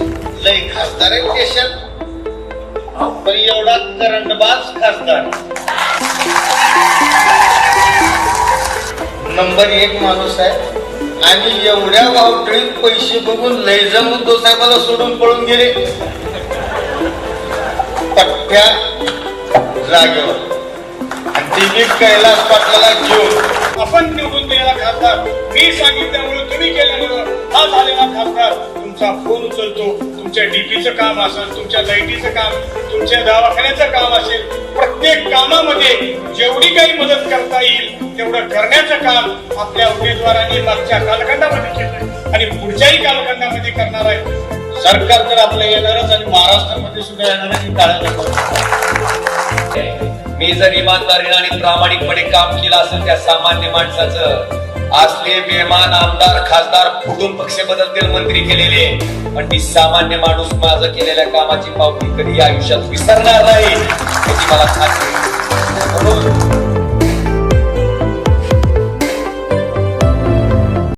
लय खासदार आहे देशात पण एवढा करंडबाज खासदार. नंबर एक माणूस आहे. आणि एवढ्या वावटळीत पैसे बघून लयजम उद्धव साहेबाला सोडून पळून गेले. पट्ट्या जागेवर. आणि दिलीप कैलास पाटलाला घेऊन. आपण निवडून दिलेला खासदार. मी सांगितल्यामुळे तुम्ही केल्यामुळे हा झालेला खासदार. तुमचा फोन उचलतो तुमच्या डीपीचं काम असेल तुमच्या लाईटीचं काम तुमच्या दवाखान्याचं काम असेल प्रत्येक कामामध्ये जेवढी काही मदत करता येईल तेवढं करण्याचं काम आपल्या उमेदवारांनी मागच्या कालखंडामध्ये केलं आणि पुढच्याही कालखंडामध्ये करणार आहे. सरकार तर आपलं येणारच आणि महाराष्ट्रामध्ये सुद्धा येणार आहे मी जर इमानदारीने आणि प्रामाणिकपणे काम केलं असेल त्या सामान्य माणसाचं असले बेमान आमदार खासदार फुटून पक्ष बदलतील मंत्री केलेले पण मी सामान्य माणूस माझं केलेल्या कामाची पावती कधी आयुष्यात विसरणार नाही याची मला खात्री